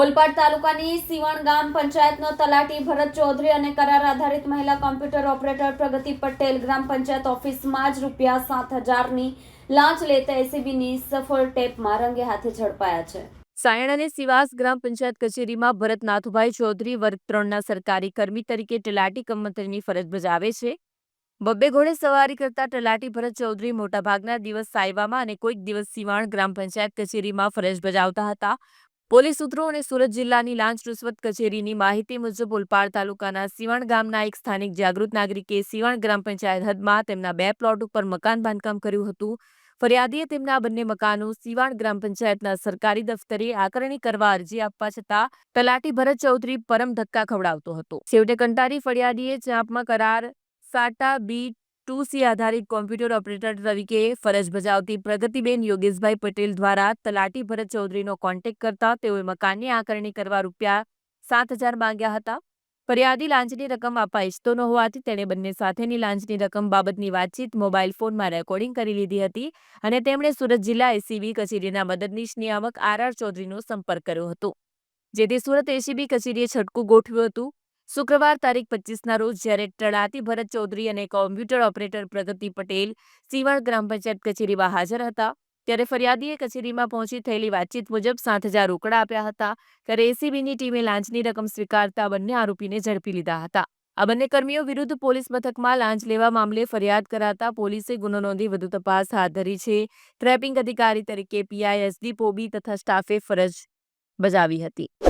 ઓલપાડ તાલુકાની સિવણ ગામ પંચાયતનો તલાટી ભરત ચૌધરી અને કરાર આધારિત મહિલા કોમ્પ્યુટર ઓપરેટર પ્રગતિ પટેલ ગ્રામ પંચાયત ઓફિસમાં જ રૂપિયા સાત હજારની લાંચ લેતા એસીબીની સફળ ટેપમાં રંગે હાથે ઝડપાયા છે. સાયણ અને સિવાસ ગ્રામ પંચાયત કચેરીમાં ભરત નાથુભાઈ ચૌધરી વર્ગ ત્રણના સરકારી કર્મી તરીકે તલાટી કમંત્રીની ફરજ બજાવે છે. બબ્બે ઘોડે સવારી કરતા તલાટી ભરત ચૌધરી મોટાભાગના દિવસ સાયવામાં અને કોઈક દિવસ સિવાણ ગ્રામ પંચાયત કચેરીમાં ફરજ બજાવતા હતા. પોલીસ સૂત્રો અને સુરત જિલ્લાની લાંચ રૂશ્વત કચેરીની માહિતી મુજબ ઓલપાડ તાલુકાના સિવાણ ગામના એક સ્થાનિક જાગૃત નાગરિકે સિવાણ ગ્રામ પંચાયત હદમાં તેમના બે પ્લોટ ઉપર મકાન બાંધકામ કર્યું હતું. ફરિયાદીએ તેમના બંને મકાનો સિવાણ ગ્રામ પંચાયતના સરકારી દફતરે આકરણી કરવા અરજી આપવા છતાં તલાટી ભરત ચૌધરી પરમ ધક્કા ખવડાવતો હતો. છેવટે કંટારી ફરિયાદીએ ચાંપમાં કરાર સાટા બી ટુ સી આધારિત કોમ્પ્યુટર ઓપરેટર તરીકે ફરજ બજાવતી પ્રગતિબેન યોગેશભાઈ પટેલ દ્વારા તલાટી ભરત ચૌધરીનો કોન્ટેક્ટ કરતા તેઓએ મકાનની આકરણી કરવા રૂપિયા સાત હજાર માંગ્યા હતા. ફરિયાદી લાંચની રકમ આપવા ઈચ્છતો ન હોવાથી તેણે બંને સાથેની લાંચની રકમ બાબતની વાતચીત મોબાઈલ ફોનમાં રેકોર્ડિંગ કરી લીધી હતી અને તેમણે સુરત જિલ્લા એસીબી કચેરીના મદદનીશ નિયામક આર આર ચૌધરીનો સંપર્ક કર્યો હતો. જેથી સુરત એસીબી કચેરીએ છટકું ગોઠવ્યું હતું. શુક્રવાર તારીખ પચીસના રોજ જ્યારે ટળાતી ભરત ચૌધરી અને કોમ્પ્યુટર ઓપરેટર પ્રગતિ પટેલ સીવણ ગ્રામ પંચાયત કચેરીમાં હાજર હતા, ત્યારે ફરિયાદીએ કચેરીમાં પહોંચી થયેલી વાતચીત મુજબ સાત હજાર રોકડા આપ્યા હતા. ત્યારે એસીબીની ટીમે લાંચની રકમ સ્વીકારતા બંને આરોપીને ઝડપી લીધા હતા. આ બંને કર્મીઓ વિરુદ્ધ પોલીસ મથકમાં લાંચ લેવા મામલે ફરિયાદ કરાતા પોલીસે ગુનો નોંધી વધુ તપાસ હાથ ધરી છે. ટ્રેપિંગ અધિકારી તરીકે પીઆઈ એસડી પોબી તથા સ્ટાફે ફરજ બજાવી હતી.